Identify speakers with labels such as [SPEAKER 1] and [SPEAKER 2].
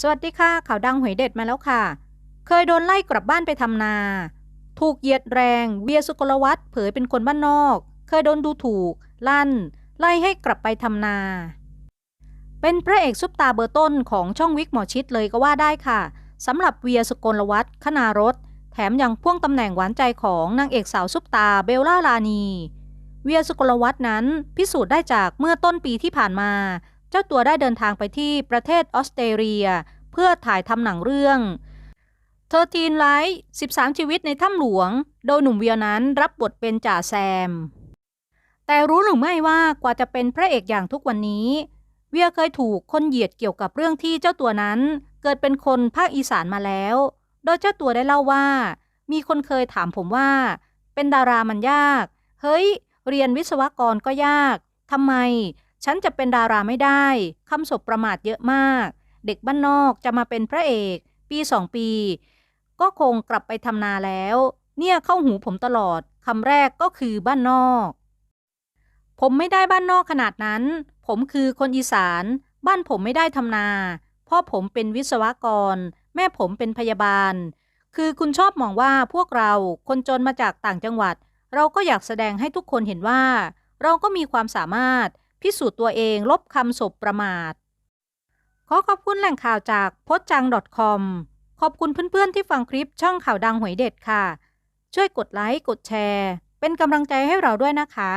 [SPEAKER 1] สวัสดีค่ะ ข่าวดังหวยเด็ดมาแล้วค่ะ เคยโดนไล่กลับบ้านไปทำนา ถูกเหยียดแรง เวียสุกลวัฒน์เผยเป็นคนบ้านนอก เคยโดนดูถูก ลั่น ไล่ให้กลับไปทำนา เป็นพระเอกซุปตาเบอร์ต้นของช่องวิกหมอชิดเลยก็ว่าได้ค่ะสำหรับเวียสุกลวัฒน์คณารถ แถมยังพ่วงตำแหน่งหวานใจของนางเอกสาวซุปตาเบลล่าลานี เวียสุกลวัฒน์นั้นพิสูจน์ได้จากเมื่อต้นปีที่ผ่านมา เจ้าตัวได้เดินทางไปที่ประเทศออสเตรเลีย เพื่อถ่ายทำหนังเรื่องเธอทีนไลท์13 ชีวิตในถ้ำหลวง โดยหนุ่มเวียนั้นรับบทเป็นจ่าแซม แต่รู้หรือไม่ว่ากว่าจะเป็นพระเอกอย่างทุกวันนี้ เวียเคยถูกคนเหยียดเกี่ยวกับเรื่องที่เจ้าตัวนั้น เกิดเป็นคนภาคอีสานมาแล้ว โดยเจ้าตัวได้เล่าว่า มีคนเคยถามผมว่า เป็นดารามันยาก เฮ้ย เรียนวิศวกรก็ยากทำไม ฉันจะเป็นดาราไม่ได้คำศพประมาทเยอะมาก เด็กบ้านนอกจะมาเป็นพระเอก ปีสองปี ก็คงกลับไปทำนาแล้ว เนี่ยเข้าหูผมตลอดคำแรกก็คือบ้านนอก ผมไม่ได้บ้านนอกขนาดนั้น ผมคือคนอีสาน บ้านผมไม่ได้ทำนาพ่อผมเป็นวิศวกร แม่ผมเป็นพยาบาล คือคุณชอบมองว่าพวกเราคนจนมาจากต่างจังหวัด เราก็อยากแสดงให้ทุกคนเห็นว่า เราก็มีความสามารถ พิสูจน์ตัวเองลบคำศพประมาท ขอขอบคุณแหล่งข่าวจากพจจัง .com ขอบคุณเพื่อนๆที่ฟังคลิปช่องข่าวดังหวยเด็ดค่ะ ช่วยกดไลค์ กดแชร์ เป็นกำลังใจให้เราด้วยนะคะ